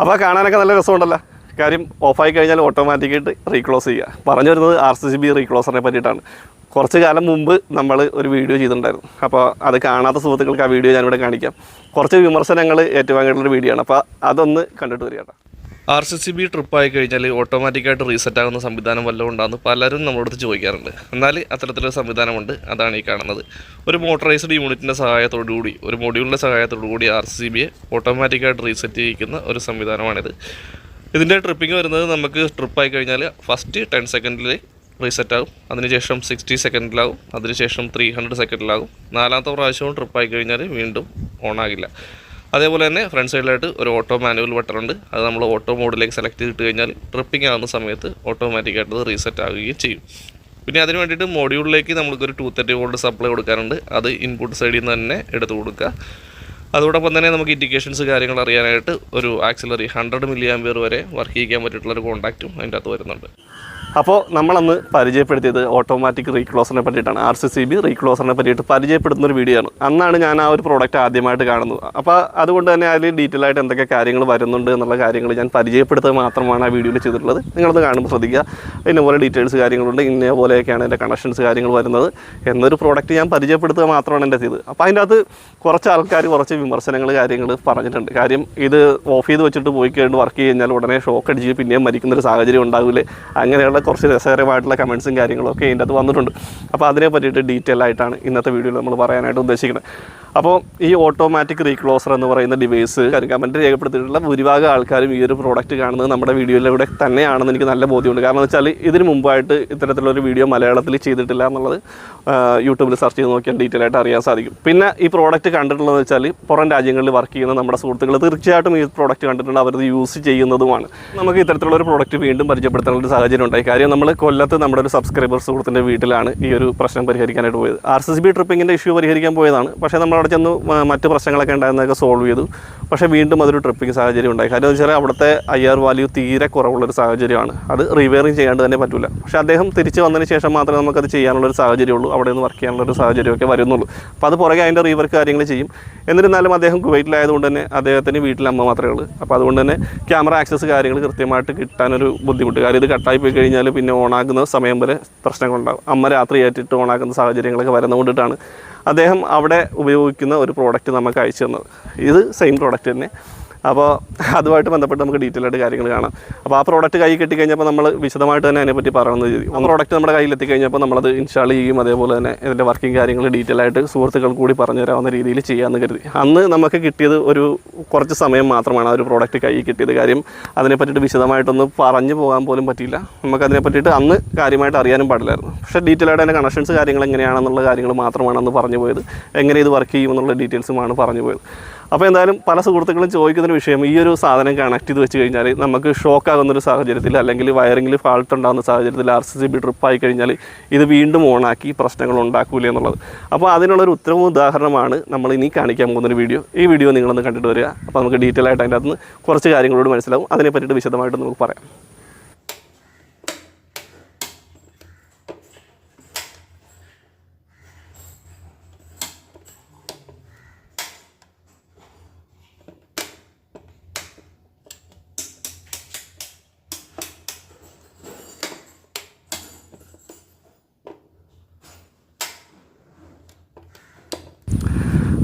അപ്പോൾ കാണാനൊക്കെ നല്ല രസമുണ്ടല്ലോ. കാര്യം ഓഫായി കഴിഞ്ഞാൽ ഓട്ടോമാറ്റിക്കായിട്ട് റീക്ലോസ് ചെയ്യുക. പറഞ്ഞു വരുന്നത് ആർ സി സി ബി റീക്ലോസറിനെ പറ്റിയിട്ടാണ്. കുറച്ച് കാലം മുമ്പ് നമ്മൾ ഒരു വീഡിയോ ചെയ്തിട്ടുണ്ടായിരുന്നു. അപ്പോൾ അത് കാണാത്ത സുഹൃത്തുക്കൾക്ക് ആ വീഡിയോ ഞാനിവിടെ കാണിക്കാം. കുറച്ച് വിമർശനങ്ങൾ ഏറ്റുവാങ്ങിയിട്ടുള്ളൊരു വീഡിയോ ആണ്. അപ്പോൾ അതൊന്ന് കണ്ടിട്ട് വരിക ആർ സി സി ബി ട്രിപ്പായി കഴിഞ്ഞാൽ ഓട്ടോമാറ്റിക്കായിട്ട് റീസെറ്റ് ആകുന്ന സംവിധാനം വല്ലതും ഉണ്ടാകുന്നു പലരും നമ്മളടുത്ത് ചോദിക്കാറുണ്ട്. എന്നാൽ അത്തരത്തിലൊരു സംവിധാനമുണ്ട്. അതാണ് ഈ കാണുന്നത്. ഒരു മോട്ടറൈസ്ഡ് യൂണിറ്റിന്റെ സഹായത്തോടു കൂടി ഒരു മൊഡ്യൂളിന്റെ സഹായത്തോടു കൂടി ആർ സി ബിയെ ഓട്ടോമാറ്റിക്കായിട്ട് റീസെറ്റ് ചെയ്യിക്കുന്ന ഒരു സംവിധാനമാണിത്. ഇതിന്റെ ട്രിപ്പിംഗ് വരുന്നത് നമുക്ക് ട്രിപ്പായി കഴിഞ്ഞാൽ ഫസ്റ്റ് ടെൻ സെക്കൻഡിൽ റീസെറ്റ് ആകും. അതിനുശേഷം സിക്സ്റ്റി സെക്കൻഡിലാകും അതിനുശേഷം ത്രീ ഹൺഡ്രഡ് സെക്കൻഡിലാകും നാലാമത്തെ പ്രാവശ്യവും ട്രിപ്പായി കഴിഞ്ഞാൽ വീണ്ടും ഓണാകില്ല അതേപോലെ തന്നെ ഫ്രണ്ട് സൈഡിലായിട്ട് ഒരു ഓട്ടോ മാനുവൽ ബട്ടൺ ഉണ്ട്. അത് നമ്മൾ ഓട്ടോ മോഡിലേക്ക് സെലക്ട് ചെയ്തിട്ട് കഴിഞ്ഞാൽ ട്രിപ്പിംഗ് ആകുന്ന സമയത്ത് ഓട്ടോമാറ്റിക്കായിട്ട് റീസെറ്റ് ആവുകയും ചെയ്യും. പിന്നെ അതിന് വേണ്ടിയിട്ട് മോഡ്യൂളിലേക്ക് നമുക്കൊരു ടു തേർട്ടി വോൾട്ട് സപ്ലൈ കൊടുക്കാനുണ്ട്. അത് ഇൻപുട്ട് സൈഡിൽ നിന്ന് തന്നെ എടുത്തു കൊടുക്കുക. അതോടൊപ്പം തന്നെ നമുക്ക് ഇൻഡിക്കേഷൻസ് കാര്യങ്ങൾ അറിയാനായിട്ട് ഒരു ആക്സിലറി ഹൺഡ്രഡ് മില്ലി വരെ വർക്ക് ചെയ്യാൻ പറ്റിയിട്ടുള്ള ഒരു കോൺടാക്റ്റും അതിന്റെ അകത്ത് വരുന്നുണ്ട്. അപ്പോൾ നമ്മളന്ന് പരിചയപ്പെടുത്തിയത് ഓട്ടോമാറ്റിക് റീക്ലോസറിനെ പറ്റിയിട്ടാണ്. ആർ സി സി ബി റീക്ലോസറിനെ പറ്റിയിട്ട് പരിചയപ്പെടുത്തുന്ന ഒരു വീഡിയോ ആണ്. അന്നാണ് ഞാൻ ആ ഒരു പ്രോഡക്റ്റ് ആദ്യമായിട്ട് കാണുന്നത്. അപ്പോൾ അതുകൊണ്ട് തന്നെ അതിൽ ഡീറ്റെയിൽ ആയിട്ട് എന്തൊക്കെ കാര്യങ്ങൾ വരുന്നുണ്ട് എന്നുള്ള കാര്യങ്ങൾ ഞാൻ പരിചയപ്പെടുത്തുക മാത്രമാണ് ആ വീഡിയോയിൽ ചെയ്തിട്ടുള്ളത്. നിങ്ങളത് കാണുമ്പോൾ ശ്രദ്ധിക്കുക. ഇന്നപോലെ ഡീറ്റെയിൽസ് കാര്യങ്ങളുണ്ട്. ഇന്ന പോലെയൊക്കെയാണ് എന്റെ കണക്ഷൻസ് കാര്യങ്ങൾ വരുന്നത്. എന്നൊരു പ്രോഡക്റ്റ് ഞാൻ പരിചയപ്പെടുത്തുക മാത്രമാണ് എന്റെ ചെയ്തത് അപ്പോൾ അതിന്റെ അകത്ത് കുറച്ച് ആൾക്കാർ കുറച്ച് വിമർശനങ്ങൾ കാര്യങ്ങൾ പറഞ്ഞിട്ടുണ്ട്. കാര്യം ഇത് ഓഫ് ചെയ്ത് വെച്ചിട്ട് പോയി കഴിഞ്ഞ് വർക്ക് കഴിഞ്ഞാൽ ഉടനെ ഷോക്ക് അടിച്ച് പിന്നെയും മരിക്കുന്നൊരു സാഹചര്യം ഉണ്ടാവില്ലേ? അങ്ങനെയുള്ള കുറച്ച് രസകരമായിട്ടുള്ള കമൻസും കാര്യങ്ങളും ഒക്കെ ഇതിന്റെ അത് വന്നിട്ടുണ്ട്. അപ്പോൾ അതിനെ പറ്റിയിട്ട് ഡീറ്റെയിൽ ആയിട്ടാണ് ഇന്നത്തെ വീഡിയോയിൽ നമ്മൾ പറയാനായിട്ട് ഉദ്ദേശിക്കുന്നത്. അപ്പോൾ ഈ ഓട്ടോമാറ്റിക് റീക്ലോസർ എന്ന് പറയുന്ന ഡിവൈസ് കമന്റ് രേഖപ്പെടുത്തിയിട്ടുള്ള ഭൂരിഭാഗം ആൾക്കാരും ഈ ഒരു പ്രോഡക്റ്റ് കാണുന്നത് നമ്മുടെ വീഡിയോയിലൂടെ തന്നെയാണെന്ന് എനിക്ക് നല്ല ബോധ്യമുണ്ട്. കാരണം എന്ന് വെച്ചാൽ ഇതിന് മുമ്പായിട്ട് ഇത്തരത്തിലുള്ളൊരു വീഡിയോ മലയാളത്തിൽ ചെയ്തിട്ടില്ല എന്നുള്ളത് യൂട്യൂബിൽ സെർച്ച് ചെയ്ത് നോക്കിയാൽ ഡീറ്റെയിൽ ആയിട്ട് അറിയാൻ സാധിക്കും. പിന്നെ ഈ പ്രോഡക്റ്റ് കണ്ടിട്ടുള്ളതെന്ന് വെച്ചാൽ പുറം രാജ്യങ്ങളിൽ വർക്ക് ചെയ്യുന്ന നമ്മുടെ സുഹൃത്തുക്കൾ തീർച്ചയായിട്ടും ഈ പ്രോഡക്റ്റ് കണ്ടിട്ടുണ്ട്. അവരത് യൂസ് ചെയ്യുന്നതുമാണ്. നമുക്ക് ഇത്തരത്തിലുള്ള ഒരു പ്രോഡക്റ്റ് വീണ്ടും പരിചയപ്പെടുത്താനുള്ള ഒരു സാഹചര്യം ഉണ്ടായി കാര്യം നമ്മൾ കൊല്ലത്ത് നമ്മുടെ ഒരു സബ്സ്ക്രൈബർ സുഹൃത്തിന്റെ വീട്ടിലാണ് ഈ ഒരു പ്രശ്നം പരിഹരിക്കാനായിട്ട് പോയത്. ആർ സി ബി ട്രിപ്പിങ്ങിന്റെ ഇഷ്യൂ പരിഹരിക്കാൻ പോയതാണ്. പക്ഷേ നമ്മൾ അവിടെ ചെന്ന് മറ്റ് പ്രശ്നങ്ങളൊക്കെ ഉണ്ടായിരുന്നതൊക്കെ സോൾവ് ചെയ്തു. പക്ഷേ വീണ്ടും അതൊരു ട്രിപ്പിംഗ് സാഹചര്യം ഉണ്ടായി. കാര്യം എന്ന് വെച്ചാൽ അവിടുത്തെ ഐ ആർ വാല്യൂ തീരെ കുറവുള്ളൊരു സാഹചര്യമാണ്. അത് റിവെയറിങ് ചെയ്യാണ്ട് തന്നെ പറ്റില്ല പക്ഷേ അദ്ദേഹം തിരിച്ച് വന്നതിന് ശേഷം മാത്രമേ നമുക്കത് ചെയ്യാനുള്ളൊരു സാഹചര്യമുള്ളൂ. അവിടെ നിന്ന് വർക്ക് ചെയ്യാനുള്ളൊരു സാഹചര്യമൊക്കെ വരുന്നുള്ളൂ. അപ്പോൾ അത് പുറകെ അതിന്റെ റീവർക്ക് കാര്യങ്ങൾ ചെയ്യും. എന്നിരുന്നാലും അദ്ദേഹം കുവൈറ്റിലായതുകൊണ്ട് തന്നെ അദ്ദേഹത്തിന് വീട്ടിൽ അമ്മ മാത്രമേ ഉള്ളൂ. അപ്പോൾ അതുകൊണ്ട് തന്നെ ക്യാമറ ആക്സസ് കാര്യങ്ങൾ കൃത്യമായിട്ട് കിട്ടാനൊരു ബുദ്ധിമുട്ട്. കാര്യം ഇത് കട്ടായി പോയി കഴിഞ്ഞാൽ പിന്നെ ഓണാക്കുന്ന സമയം വരെ പ്രശ്നങ്ങളുണ്ടാകും. അമ്മ രാത്രി ഏറ്റിട്ട് ഓണാക്കുന്ന സാഹചര്യങ്ങളൊക്കെ വരുന്നത് കൊണ്ടിട്ടാണ് അദ്ദേഹം അവിടെ ഉപയോഗിക്കുന്ന ഒരു പ്രോഡക്റ്റ് നമുക്ക് അയച്ചു തന്നത്. ഇത് സെയിം പ്രോഡക്റ്റ് തന്നെ. അപ്പോൾ അതുമായിട്ട് ബന്ധപ്പെട്ട് നമുക്ക് ഡീറ്റെയിൽ ആയിട്ട് കാര്യങ്ങൾ കാണാം. അപ്പോൾ ആ പ്രോഡക്റ്റ് കൈ കിട്ടിക്കഴിഞ്ഞപ്പോൾ നമ്മൾ വിശദമായിട്ട് തന്നെ അതിനെപ്പറ്റി പറയുന്നത് ചെയ്തു ആ പ്രോഡക്റ്റ് നമ്മുടെ കയ്യിൽ എത്തിക്കഴിഞ്ഞപ്പോൾ നമ്മളത് ഇൻസ്റ്റാൾ ചെയ്യും അതേപോലെ തന്നെ ഇതിന്റെ വർക്കിംഗ് കാര്യങ്ങൾ ഡീറ്റെയിൽ ആയിട്ട് സുഹൃത്തുക്കൾ കൂടി പറഞ്ഞു തരാവുന്ന രീതിയിൽ ചെയ്യാമെന്ന് കരുതി. അന്ന് നമുക്ക് കിട്ടിയത് ഒരു കുറച്ച് സമയം മാത്രമാണ് ആ ഒരു പ്രോഡക്റ്റ് കൈ കിട്ടിയത്. കാര്യം അതിനെ പറ്റിയിട്ട് വിശദമായിട്ടൊന്ന് പറഞ്ഞു പോകാൻ പോലും പറ്റിയില്ല. നമുക്ക് പറ്റിയിട്ട് അന്ന് കാര്യമായിട്ട് അറിയാനും പാടില്ലായിരുന്നു. പക്ഷേ ഡീറ്റെയിൽ ആയിട്ട് അതിന്റെ കണക്ഷൻസ് കാര്യങ്ങൾ എങ്ങനെയാണെന്നുള്ള കാര്യങ്ങൾ മാത്രമാണ് അന്ന് പറഞ്ഞു പോയത്. എങ്ങനെ ഇത് വർക്ക് ചെയ്യുമെന്നുള്ള ഡീറ്റെയിൽസുമാണ് പറഞ്ഞു പോയത്. അപ്പോൾ എന്തായാലും പല സുഹൃത്തുക്കളും ചോദിക്കുന്ന വിഷയം ഈ ഒരു സാധനം കണക്ട് ചെയ്ത് വെച്ച് കഴിഞ്ഞാൽ നമുക്ക് ഷോക്ക് ആകുന്ന ഒരു സാഹചര്യത്തിൽ അല്ലെങ്കിൽ വയറിങ്ങിൽ ഫാൾട്ട് ഉണ്ടാകുന്ന സാഹചര്യത്തിൽ R C C B trip ആയി കഴിഞ്ഞാൽ ഇത് വീണ്ടും ഓണാക്കി പ്രശ്നങ്ങൾ ഉണ്ടാക്കൂല എന്നുള്ളത്. അപ്പോൾ അതിനുള്ളൊരു ഉത്തരവും ഉദാഹരണമാണ് നമ്മൾ ഇനി കാണിക്കാൻ പോകുന്ന ഒരു വീഡിയോ ഈ വീഡിയോ നിങ്ങളൊന്ന് കണ്ടിട്ട് വരിക. അപ്പോൾ നമുക്ക് ഡീറ്റെയിൽ ആയിട്ട് അതിന്റെ അകത്ത് കുറച്ച് കാര്യങ്ങളോട് മനസ്സിലാവും. അതിനെ പറ്റിയിട്ട് വിശദമായിട്ട് നമുക്ക് പറയാം.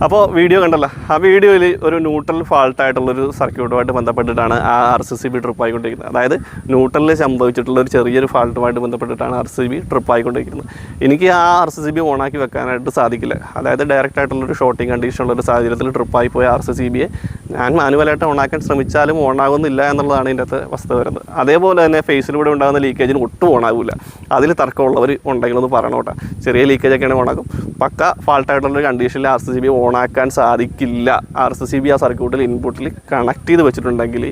അപ്പോൾ വീഡിയോ കണ്ടല്ലോ. ആ വീഡിയോയിൽ ഒരു ന്യൂട്രൽ ഫാൾട്ടായിട്ടുള്ളൊരു സർക്യൂട്ടുമായിട്ട് ബന്ധപ്പെട്ടിട്ടാണ് ആ R C C B trip ആയിക്കൊണ്ടിരിക്കുന്നത്. അതായത് ന്യൂട്രലിൽ സംഭവിച്ചിട്ടുള്ള ഒരു ചെറിയൊരു ഫാൾട്ടുമായിട്ട് ബന്ധപ്പെട്ടിട്ടാണ് ആർ സി ബി ട്രിപ്പ് ആയിക്കൊണ്ടിരിക്കുന്നത്. എനിക്ക് ആ ആർ സി സി ബി ഓണാക്കി വെക്കാനായിട്ട് സാധിക്കില്ല. അതായത് ഡയറക്റ്റ് ആയിട്ടുള്ളൊരു ഷോർട്ടിങ് കണ്ടീഷനുള്ളൊരു സാഹചര്യത്തിൽ ട്രിപ്പായി പോയ ആർ സി സി ബിയെ ഞാൻ മാനുവലായിട്ട് ഓണാക്കാൻ ശ്രമിച്ചാലും ഓണാകുന്നില്ല എന്നുള്ളതാണ് ഇതിന്റെ അകത്ത് വസ്തു വരുന്നത്. അതേപോലെ തന്നെ ഫേസിലൂടെ ഉണ്ടാകുന്ന ലീക്കേജിന് ഒട്ടും ഓണാകില്ല അതിൽ തർക്കമുള്ളവർ ഉണ്ടെങ്കിൽ ഒന്ന് പറയണം കേട്ടോ. ചെറിയ ലീക്കേജ് ഒക്കെയാണെങ്കിൽ ഓണാക്കും. പക്ക ഫാൾട്ടായിട്ടുള്ളൊരു കണ്ടീഷനിൽ ആർ സി സി ബി ഓണാക്കാൻ സാധിക്കില്ല. ആർ സി സി ബി ആ സർക്യൂട്ടിൽ ഇൻപുട്ടിൽ കണക്ട് ചെയ്ത് വെച്ചിട്ടുണ്ടെങ്കിൽ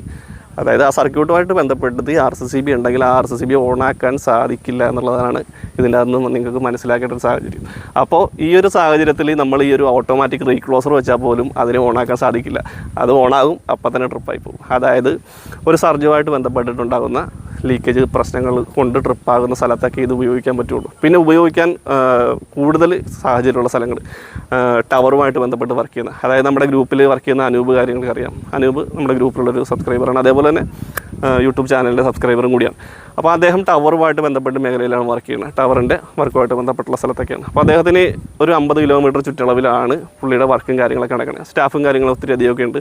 അതായത് ആ സർക്യൂട്ടുമായിട്ട് ബന്ധപ്പെട്ടത് ആർ സി സി ബി ഉണ്ടെങ്കിൽ ആ ആർ സി സി ബി ഓണാക്കാൻ സാധിക്കില്ല എന്നുള്ളതാണ് ഇതിന്റെ അകത്ത് നിങ്ങൾക്ക് മനസ്സിലാക്കേണ്ട ഒരു സാഹചര്യം. അപ്പോൾ ഈ ഒരു സാഹചര്യത്തിൽ നമ്മൾ ഈ ഒരു ഓട്ടോമാറ്റിക് റീക്ലോസർ വെച്ചാൽ പോലും അതിനെ ഓണാക്കാൻ സാധിക്കില്ല. അത് ഓണാകും അപ്പം തന്നെ ട്രിപ്പായി പോകും. അതായത് ഒരു സർജുമായിട്ട് ബന്ധപ്പെട്ടിട്ടുണ്ടാകുന്ന ലീക്കേജ് പ്രശ്നങ്ങൾ കൊണ്ട് ട്രിപ്പാകുന്ന സ്ഥലത്തൊക്കെ ഇത് ഉപയോഗിക്കാൻ പറ്റുള്ളൂ. പിന്നെ ഉപയോഗിക്കാൻ കൂടുതൽ സാഹചര്യമുള്ള സ്ഥലങ്ങൾ. ടവറുമായിട്ട് ബന്ധപ്പെട്ട് വർക്ക് ചെയ്യുന്ന അതായത് നമ്മുടെ ഗ്രൂപ്പിൽ വർക്ക് ചെയ്യുന്ന അനൂപ് കാര്യങ്ങൾക്ക് അറിയാം. അനൂപ് നമ്മുടെ ഗ്രൂപ്പിലുള്ളൊരു സബ്സ്ക്രൈബറാണ് അതേപോലെ തന്നെ യൂട്യൂബ് ചാനലിന്റെ സബ്സ്ക്രൈബറും കൂടിയാണ്. അപ്പോൾ അദ്ദേഹം ടവറുമായിട്ട് ബന്ധപ്പെട്ട് മേഖലയിലാണ് വർക്ക് ചെയ്യുന്നത്. ടവറിന്റെ വർക്കുമായിട്ട് ബന്ധപ്പെട്ടുള്ള സ്ഥലത്തൊക്കെയാണ്. അപ്പോൾ അദ്ദേഹത്തിന് ഒരു അമ്പത് കിലോമീറ്റർ ചുറ്റളവിലാണ് പുള്ളിയുടെ വർക്കും കാര്യങ്ങളൊക്കെ നടക്കുന്നത്. സ്റ്റാഫും കാര്യങ്ങളും ഒത്തിരി അധികമൊക്കെ ഉണ്ട്.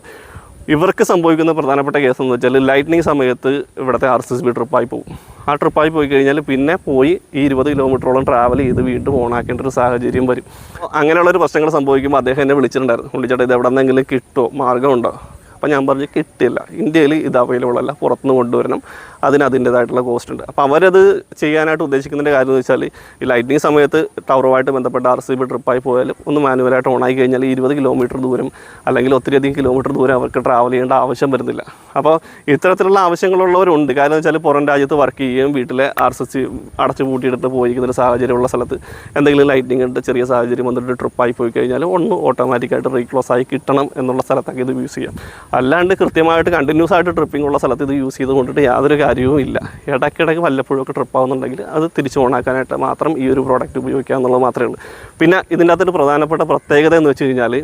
ഇവർക്ക് സംഭവിക്കുന്ന പ്രധാനപ്പെട്ട കേസ് എന്ന് വെച്ചാൽ ലൈറ്റ്നിങ് സമയത്ത് ഇവിടുത്തെ ആർ സി ബി ട്രിപ്പായി പോകും. ആ ട്രിപ്പായി പോയി കഴിഞ്ഞാൽ പിന്നെ പോയി ഈ ഇരുപത് കിലോമീറ്ററോളം ട്രാവൽ ചെയ്ത് വീണ്ടും ഓണാക്കേണ്ട ഒരു സാഹചര്യം വരും. അങ്ങനെയുള്ളൊരു പ്രശ്നങ്ങൾ സംഭവിക്കുമ്പോൾ അദ്ദേഹം എന്നെ വിളിച്ചിട്ടുണ്ടായിരുന്നു. വിളിച്ചിട്ട് ഇത് എവിടെ നിന്നെങ്കിലും കിട്ടുമോ മാർഗമുണ്ടോ അപ്പോൾ ഞാൻ പറഞ്ഞു കിട്ടില്ല. ഇന്ത്യയിൽ ഇത് അവൈലബിൾ അല്ല. പുറത്തുനിന്ന് കൊണ്ടുവരണം. അതിന് അതിന്റേതായിട്ടുള്ള കോസ്റ്റ് ഉണ്ട്. അപ്പോൾ അവരത് ചെയ്യാനായിട്ട് ഉദ്ദേശിക്കുന്നതിന്റെ കാര്യം എന്ന് വെച്ചാൽ ഈ ലൈറ്റിംഗ് സമയത്ത് ടവറുമായിട്ട് ബന്ധപ്പെട്ട ആർ സി ബി ട്രിപ്പായി പോയാലും ഒന്ന് മാനുവലായിട്ട് ഓണായി കഴിഞ്ഞാൽ ഇരുപത് കിലോമീറ്റർ ദൂരം അല്ലെങ്കിൽ ഒത്തിരിയധികം കിലോമീറ്റർ ദൂരം അവർക്ക് ട്രാവൽ ചെയ്യേണ്ട ആവശ്യം വരുന്നില്ല. അപ്പോൾ ഇത്തരത്തിലുള്ള ആവശ്യങ്ങളുള്ളവരുണ്ട്. കാരണം വെച്ചാൽ പുറം രാജ്യത്ത് വർക്ക് ചെയ്യുകയും വീട്ടിലെ ആർ സി സി അടച്ചു പൂട്ടിയെടുത്ത് പോയിരിക്കുന്ന ഒരു സാഹചര്യമുള്ള സ്ഥലത്ത് എന്തെങ്കിലും ലൈറ്റിംഗ് ഉണ്ട് ചെറിയ സാഹചര്യം വന്നിട്ട് ട്രിപ്പായി പോയി കഴിഞ്ഞാൽ ഒന്ന് ഓട്ടോമാറ്റിക്കായിട്ട് റീക്ലോസ് ആയി കിട്ടണം എന്നുള്ള സ്ഥലത്തൊക്കെ ഇത് യൂസ് ചെയ്യാം. അല്ലാണ്ട് കൃത്യമായിട്ട് കണ്ടിന്യൂസ് ആയിട്ട് ട്രിപ്പിംഗ് ഉള്ള സ്ഥലത്ത് ഇത് യൂസ് ചെയ്ത് കൊണ്ടിട്ട് യാതൊരു കാര്യവും ഇല്ല. ഇടയ്ക്കിടയ്ക്ക് വല്ലപ്പോഴും ഒക്കെ ട്രിപ്പ് ആവുന്നുണ്ടെങ്കിൽ അത് തിരിച്ച് ഓണാക്കാനായിട്ട് മാത്രം ഈ ഒരു പ്രോഡക്റ്റ് ഉപയോഗിക്കുക എന്നുള്ളത് മാത്രമേ ഉള്ളൂ. പിന്നെ ഇതിന്റെ അകത്തൊരു പ്രധാനപ്പെട്ട പ്രത്യേകത എന്ന് വെച്ച് കഴിഞ്ഞാൽ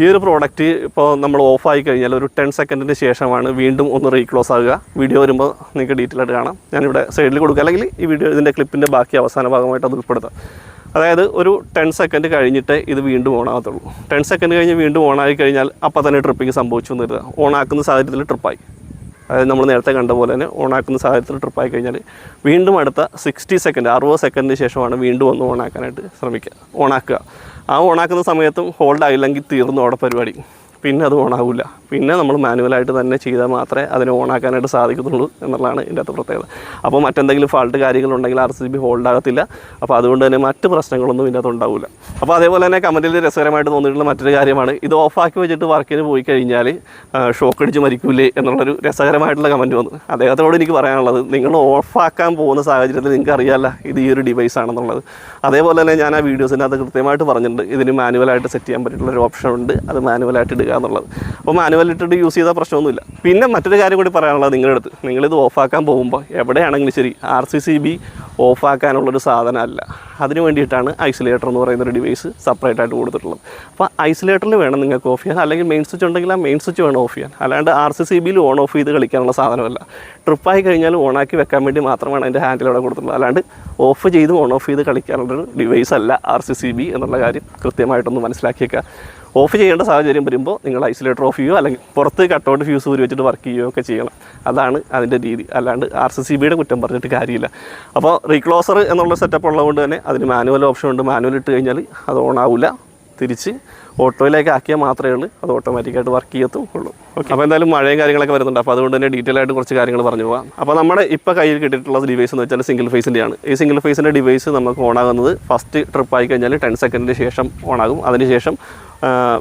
ഈ ഒരു പ്രോഡക്റ്റ് ഇപ്പോൾ നമ്മൾ ഓഫ് ആയി കഴിഞ്ഞാൽ ഒരു ടെൻ സെക്കൻഡിന് ശേഷമാണ് വീണ്ടും ഒന്ന് റീക്ലോസ് ആകുക. വീഡിയോ വരുമ്പോൾ നിങ്ങൾക്ക് ഡീറ്റെയിൽ ആയിട്ട് കാണാം. ഞാനിവിടെ സൈഡിൽ കൊടുക്കുക അല്ലെങ്കിൽ ഈ വീഡിയോ ഇതിന്റെ ക്ലിപ്പിന്റെ ബാക്കി അവസാന ഭാഗമായിട്ട് അത് ഉൾപ്പെടുത്താം. അതായത് ഒരു ടെൻ സെക്കൻഡ് കഴിഞ്ഞിട്ട് ഇത് വീണ്ടും ഓണാകത്തുള്ളൂ. ടെൻ സെക്കൻഡ് കഴിഞ്ഞ് വീണ്ടും ഓണായി കഴിഞ്ഞാൽ അപ്പോൾ തന്നെ ട്രിപ്പിംഗ് സംഭവിച്ചു എന്ന് കരുതുക. ഓണാക്കുന്ന സാഹചര്യത്തിൽ ട്രിപ്പായി അതായത് നമ്മൾ നേരത്തെ കണ്ട പോലെ തന്നെ ഓൺ ആക്കുന്ന സാഹചര്യത്തിൽ ട്രിപ്പായി കഴിഞ്ഞാൽ വീണ്ടും അടുത്ത സിക്സ്റ്റി സെക്കൻഡ് അറുപത് സെക്കൻഡിന് ശേഷമാണ് വീണ്ടും ഒന്ന് ഓണാക്കാനായിട്ട് ശ്രമിക്കുക ഓണാക്കുക. ആ ഓണാക്കുന്ന സമയത്തും ഹോൾഡ് ആയില്ലെങ്കിൽ തീർന്നു അവിടെ പരിപാടി. പിന്നെ അത് ഓണാവില്ല പിന്നെ നമ്മൾ മാനുവലായിട്ട് തന്നെ ചെയ്താൽ മാത്രമേ അതിനെ ഓണാക്കാനായിട്ട് സാധിക്കത്തുള്ളൂ എന്നുള്ളതാണ് ഇതിന്റെ അകത്ത് പ്രത്യേകത. അപ്പോൾ മറ്റെന്തെങ്കിലും ഫാൾട്ട് കാര്യങ്ങളുണ്ടെങ്കിൽ ആർ സി ബി ഹോൾഡ് ആകത്തില്ല. അപ്പോൾ അതുകൊണ്ട് തന്നെ മറ്റ് പ്രശ്നങ്ങളൊന്നും ഇതിന്റെ അകത്ത് ഉണ്ടാവില്ല അപ്പോൾ അതേപോലെ തന്നെ കമന്റിൽ രസകരമായിട്ട് തോന്നിയിട്ടുള്ള മറ്റൊരു കാര്യമാണ്. ഇത് ഓഫാക്കി വെച്ചിട്ട് വർക്കിന് പോയി കഴിഞ്ഞാൽ ഷോക്ക് അടിച്ച് മരിക്കൂലേ എന്നുള്ളൊരു രസകരമായിട്ടുള്ള കമന്റ് വന്നു. അദ്ദേഹത്തോട് എനിക്ക് പറയാനുള്ളത് നിങ്ങൾ ഓഫാക്കാൻ പോകുന്ന സാഹചര്യത്തിൽ നിങ്ങൾക്ക് അറിയാമല്ല ഇത് ഈ ഒരു ഡിവൈസ് ആണെന്നുള്ളത്. അതേപോലെ തന്നെ ഞാൻ ആ വീഡിയോസിനകത്ത് കൃത്യമായിട്ട് പറഞ്ഞിട്ടുണ്ട് ഇതിന് മാനുവലായിട്ട് സെറ്റ് ചെയ്യാൻ പറ്റിയിട്ടുള്ള ഒരു ഓപ്ഷൻ ഉണ്ട്. അത് മാനുവലായിട്ട് ഇടുക. എന്നുള്ളത്. അപ്പോൾ മാനുവൽ ഇട്ടിട്ട് യൂസ് ചെയ്താൽ പ്രശ്നമൊന്നുമില്ല. പിന്നെ മറ്റൊരു കാര്യം കൂടി പറയാനുള്ളത് നിങ്ങളുടെ അടുത്ത്. നിങ്ങളിത് ഓഫാക്കാൻ പോകുമ്പോൾ എവിടെയാണെങ്കിലും ശരി ആർ സി സി ബി ഓഫാക്കാനുള്ളൊരു സാധനമല്ല. അതിന് വേണ്ടിയിട്ടാണ് ഐസൊലേറ്റർ എന്ന് പറയുന്ന ഒരു ഡിവൈസ് സെപ്പറേറ്റ് ആയിട്ട് കൊടുത്തിട്ടുള്ളത്. അപ്പോൾ ഐസൊലേറ്ററിൽ വേണം നിങ്ങൾക്ക് ഓഫ് ചെയ്യാൻ. അല്ലെങ്കിൽ മെയിൻ സ്വിച്ച് ഉണ്ടെങ്കിൽ ആ മെയിൻ സ്വിച്ച് വേണം ഓഫ് ചെയ്യാൻ. അല്ലാണ്ട് ആർ സി സി ബിയിൽ ഓൺ ഓഫ് ചെയ്ത് കളിക്കാനുള്ള സാധനമല്ല. ട്രിപ്പായി കഴിഞ്ഞാൽ ഓണാക്കി വെക്കാൻ വേണ്ടി മാത്രമാണ് അതിന്റെ ഹാൻഡിൽ അവിടെ കൊടുത്തിട്ടുള്ളത്. അല്ലാണ്ട് ഓഫ് ചെയ്ത് ഓൺ ഓഫ് ചെയ്ത് കളിക്കാനുള്ളൊരു ഡിവൈസ് അല്ല ആർ സി സി ബി എന്നുള്ള കാര്യം കൃത്യമായിട്ടൊന്ന് മനസ്സിലാക്കിയേക്കുക. ഓഫ് ചെയ്യേണ്ട സാഹചര്യം വരുമ്പോൾ നിങ്ങൾ ഐസൊലേറ്റർ ഓഫ് ചെയ്യുകയോ അല്ലെങ്കിൽ പുറത്ത് കട്ടൗട്ട് ഫ്യൂസ് ഊരി വെച്ചിട്ട് വർക്ക് ചെയ്യുകയോ ഒക്കെ ചെയ്യണം. അതാണ് അതിന്റെ രീതി. അല്ലാണ്ട് ആർ സി സി ബിയുടെ കുറ്റം പറഞ്ഞിട്ട് കാര്യമില്ല. അപ്പോൾ റീക്ലോസർ എന്നുള്ള സെറ്റപ്പ് ഉള്ളതുകൊണ്ട് തന്നെ അതിന് മാനുവൽ ഓപ്ഷൻ ഉണ്ട്. മാനുവൽ ഇട്ട് കഴിഞ്ഞാൽ അത് ഓൺ ആവില്ല തിരിച്ച് ഓട്ടോയിലേക്ക് ആക്കിയാൽ മാത്രമേ ഉള്ളൂ. അത് ഓട്ടോമാറ്റിക്കായിട്ട് വർക്ക് ചെയ്യത്തും ഉള്ളൂ. ഓക്കെ അപ്പോൾ എന്തായാലും മഴയും കാര്യങ്ങളൊക്കെ വരുന്നുണ്ട്. അപ്പോൾ അതുകൊണ്ട് തന്നെ ഡീറ്റെയിൽ ആയിട്ട് കുറച്ച് കാര്യങ്ങൾ പറഞ്ഞു പോകാം. അപ്പോൾ നമ്മുടെ ഇപ്പോൾ കയ്യിൽ കിട്ടിയിട്ടുള്ള ഡിവൈസ് എന്ന് വെച്ചാൽ സിംഗിൾ ഫേസിന്റെയാണ് ഈ സിംഗിൾ ഫേസിന്റെ ഡിവൈസ് നമുക്ക് ഓൺ ആകുന്നത് ഫസ്റ്റ് ട്രിപ്പ് ആയി കഴിഞ്ഞാൽ ടെൻ സെക്കൻഡിന് ശേഷം ഓൺ ആകും. അതിനുശേഷം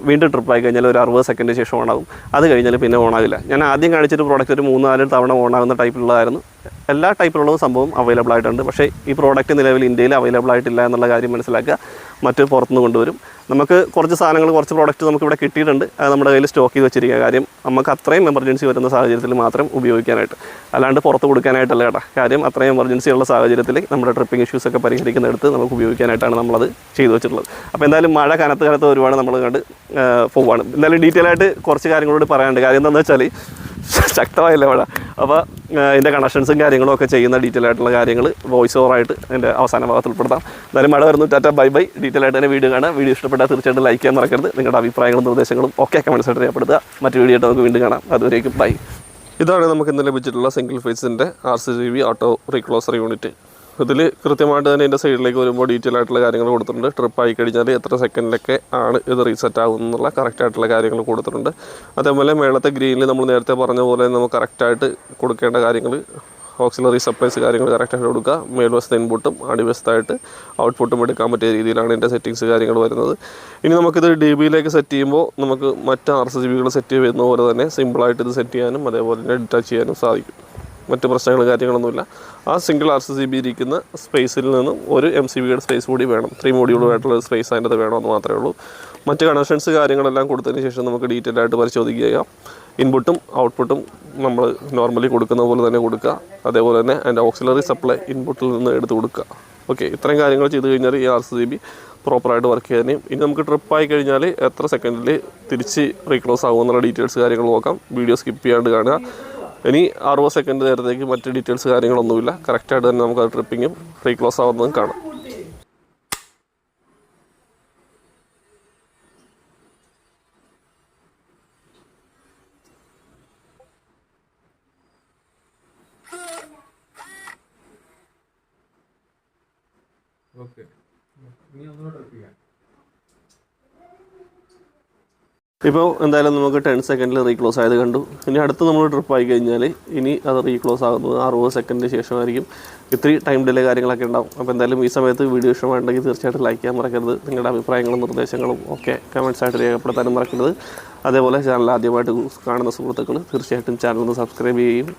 വീണ്ടും ട്രിപ്പ് ആയി കഴിഞ്ഞാൽ ഒരു അറുപത് സെക്കൻഡ് ശേഷം ഓണാകും അത് കഴിഞ്ഞാൽ പിന്നെ ഓണാകില്ല ഞാൻ ആദ്യം കാണിച്ചൊരു പ്രോഡക്റ്റ് ഒരു മൂന്ന് നാല് തവണ ഓണാകുന്ന ടൈപ്പിലുള്ളതായിരുന്നു എല്ലാ ടൈപ്പിലുള്ള സംഭവം അവൈലബിൾ ആയിട്ടുണ്ട്. പക്ഷേ ഈ പ്രോഡക്റ്റ് നിലവിൽ ഇന്ത്യയിൽ അവൈലബിൾ ആയിട്ടില്ല എന്നുള്ള കാര്യം മനസ്സിലാക്കുക. മറ്റ് പുറത്തുനിന്ന് കൊണ്ടുവരും. നമുക്ക് കുറച്ച് സാധനങ്ങൾ കുറച്ച് പ്രോഡക്റ്റ് നമുക്ക് ഇവിടെ കിട്ടിയിട്ടുണ്ട്. അത് നമ്മുടെ കയ്യിൽ സ്റ്റോക്ക് ചെയ്ത് വെച്ചിരിക്കുക കാര്യം നമുക്ക് അത്രയും എമർജൻസി വരുന്ന സാഹചര്യത്തിൽ മാത്രം ഉപയോഗിക്കാനായിട്ട്. അല്ലാണ്ട് പുറത്ത് കൊടുക്കാനായിട്ടല്ല കേട്ടോ. കാര്യം അത്രയും എമർജൻസി ഉള്ള സാഹചര്യത്തിൽ നമ്മുടെ ട്രിപ്പിംഗ് ഇഷ്യൂസ് ഒക്കെ പരിഹരിക്കുന്നിടത്ത് നമുക്ക് ഉപയോഗിക്കാനായിട്ടാണ് നമ്മളത് ചെയ്തു വെച്ചിട്ടുള്ളത്. അപ്പോൾ എന്തായാലും മഴ കനത്ത് കനത്ത് ഒരുപാട് നമ്മൾ കണ്ട് പോവുകയാണ് എന്തായാലും ഡീറ്റെയിൽ ആയിട്ട് കുറച്ച് കാര്യങ്ങളോട് പറയാനുണ്ട്. കാര്യം എന്താണെന്ന് വെച്ചാൽ ശക്തമായില്ല മഴ അപ്പോൾ ഇതിന്റെ കണക്ഷൻസും കാര്യങ്ങളും ഒക്കെ ചെയ്യുന്ന ഡീറ്റെയിൽ ആയിട്ടുള്ള കാര്യങ്ങൾ വോയിസ് ഓവറായിട്ട് അതിന്റെ അവസാന ഭാഗത്ത് ഉൾപ്പെടുത്താം. എന്തായാലും മഴ വരുന്നു. Tata bye bye. ഡീറ്റെയിൽ ആയിട്ട് തന്നെ വീഡിയോ കാണാം വീഡിയോ ഇഷ്ടപ്പെട്ടാൽ തീർച്ചയായിട്ടും ലൈക്ക് ചെയ്യാൻ മറക്കരുത്. നിങ്ങളുടെ അഭിപ്രായങ്ങളും നിർദ്ദേശങ്ങളും ഒക്കെ കമൻസ് ആയിട്ട് രേഖപ്പെടുത്തുക. മറ്റു വീഡിയോ ആയിട്ട് നമുക്ക് വീണ്ടും കാണാം. അതുവരേക്കും ബൈ. ഇതാണ് നമുക്ക് ഇന്ന് ലഭിച്ചിട്ടുള്ള single ഫേസിന്റെ R C G B auto recloser unit ഇതിൽ കൃത്യമായിട്ട് തന്നെ ഇതിന്റെ സൈഡിലേക്ക് വരുമ്പോൾ ഡീറ്റെയിൽ ആയിട്ടുള്ള കാര്യങ്ങൾ കൊടുത്തിട്ടുണ്ട്. ട്രിപ്പ് ആയി കഴിഞ്ഞാൽ എത്ര സെക്കൻഡിലൊക്കെ ആണ് ഇത് റീസെറ്റ് ആകുന്നുള്ള കറക്റ്റ് ആയിട്ടുള്ള കാര്യങ്ങൾ കൊടുത്തിട്ടുണ്ട്. അതേപോലെ മേളത്തെ ഗ്രീനിൽ നമ്മൾ നേരത്തെ പറഞ്ഞ പോലെ നമുക്ക് കറക്റ്റായിട്ട് കൊടുക്കേണ്ട കാര്യങ്ങൾ ഓക്സിലറി സപ്ലൈസ് കാര്യങ്ങൾ കറക്റ്റായിട്ട് കൊടുക്കുക. മേൽവശത്തെ ഇൻപുട്ടും അടിവശത്തായിട്ട് ഔട്ട്പുട്ടും എടുക്കാൻ പറ്റിയ രീതിയിലാണ് ഇതിന്റെ സെറ്റിങ്സ് കാര്യങ്ങൾ വരുന്നത്. ഇനി നമുക്കിത് ഡി ബിയിലേക്ക് സെറ്റ് ചെയ്യുമ്പോൾ നമുക്ക് മറ്റ് ആർ സി ബികൾ സെറ്റ് ചെയ്യുന്ന പോലെ തന്നെ സിമ്പിളായിട്ട് ഇത് സെറ്റ് ചെയ്യാനും അതേപോലെ തന്നെ ഡിറ്റാച്ച് ചെയ്യാനും സാധിക്കും. മറ്റ് പ്രശ്നങ്ങൾ കാര്യങ്ങളൊന്നുമില്ല. ആ single R C C B ഇരിക്കുന്ന സ്പേസിൽ നിന്നും ഒരു എം സി ബിയുടെ സ്പേസ് കൂടി വേണം. ത്രീ മോഡ്യൂളുമായിട്ടുള്ള സ്പേസ് അതിന്റെ അത് വേണമെന്ന് മാത്രമേ ഉള്ളൂ. മറ്റ് കണക്ഷൻസ് കാര്യങ്ങളെല്ലാം കൊടുത്തതിന് ശേഷം നമുക്ക് ഡീറ്റെയിൽ ആയിട്ട് പരിശോധിക്കുക ഇൻപുട്ടും ഔട്ട്പുട്ടും നമ്മൾ നോർമലി കൊടുക്കുന്ന പോലെ തന്നെ കൊടുക്കുക. അതേപോലെ തന്നെ അതിന്റെ ഓക്സിലറി സപ്ലൈ ഇൻപുട്ടിൽ നിന്ന് എടുത്ത് കൊടുക്കുക. ഓക്കെ ഇത്രയും കാര്യങ്ങൾ ചെയ്ത് കഴിഞ്ഞാൽ ഈ ആർ സി സി ബി പ്രോപ്പറായിട്ട് വർക്ക് ചെയ്യാനും ഇനി നമുക്ക് ട്രിപ്പ് ആയി കഴിഞ്ഞാൽ എത്ര സെക്കൻഡിൽ തിരിച്ച് റീക്ലോസ് ആകുമെന്നുള്ള ഡീറ്റെയിൽസ് കാര്യങ്ങൾ നോക്കാം. വീഡിയോ സ്കിപ്പ് ചെയ്യാണ്ട് കാണുക. ഇനി അറുപത് സെക്കൻഡ് നേരത്തേക്ക് മറ്റ് ഡീറ്റെയിൽസ് കാര്യങ്ങളൊന്നുമില്ല. കറക്റ്റായിട്ട് തന്നെ നമുക്ക് ആ ട്രിപ്പിങ്ങും ക്ലോസ് ആവുന്നതും കാണാം ഓക്കെ ഇനി ഒന്നുകൂടെ റിപ്പീറ്റ് ചെയ്യാം ഇപ്പോൾ എന്തായാലും നമുക്ക് ടെൻ സെക്കൻഡിൽ റീക്ലോസ് ആയത് കണ്ടു. ഇനി അടുത്ത് നമ്മൾ ട്രിപ്പ് ആയി കഴിഞ്ഞാൽ ഇനി അത് റീക്ലോസ് ആകുന്നത് അറുപത് സെക്കൻഡിന് ശേഷമായിരിക്കും. ഇത്തിരി ടൈം ഡിലേ കാര്യങ്ങളൊക്കെ ഉണ്ടാവും. അപ്പോൾ എന്തായാലും ഈ സമയത്ത് വീഡിയോ ഇഷ്ടമായിട്ടുണ്ടെങ്കിൽ തീർച്ചയായിട്ടും ലൈക്ക് ചെയ്യാൻ മറക്കരുത്. നിങ്ങളുടെ അഭിപ്രായങ്ങളും നിർദ്ദേശങ്ങളും ഒക്കെ കമൻസ് ആയിട്ട് രേഖപ്പെടുത്താനും മറക്കരുത്. അതേപോലെ ചാനൽ ആദ്യമായിട്ട് കാണുന്ന സുഹൃത്തുക്കൾ തീർച്ചയായിട്ടും ചാനൽ ഒന്ന് സബ്സ്ക്രൈബ് ചെയ്യുകയും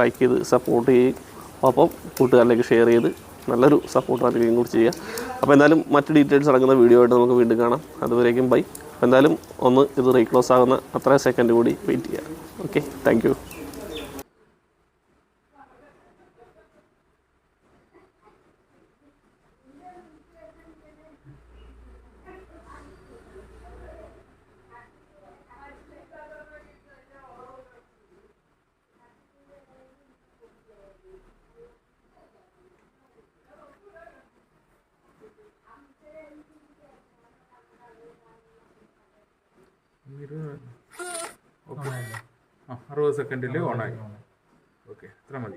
ലൈക്ക് ചെയ്ത് സപ്പോർട്ട് ചെയ്യുകയും ഒപ്പം കൂട്ടുകാരിലേക്ക് ഷെയർ ചെയ്ത് നല്ലൊരു സപ്പോർട്ട് ആയിരിക്കും കൂടി ചെയ്യുക. അപ്പോൾ എന്തായാലും മറ്റ് ഡീറ്റെയിൽസ് അടങ്ങുന്ന വീഡിയോ ആയിട്ട് നമുക്ക് വീണ്ടും കാണാം. അതുവരേക്കും ബൈ എന്തായാലും ഒന്ന് ഇത് റീക്ലോസ് ആകുന്ന അത്ര സെക്കൻഡ് കൂടി വെയിറ്റ് ചെയ്യുക ഓക്കെ താങ്ക് യു ഓക്കെ ആ അറുപത് സെക്കൻഡിൽ ഓണായി ഓക്കെ ഇത്ര മതി.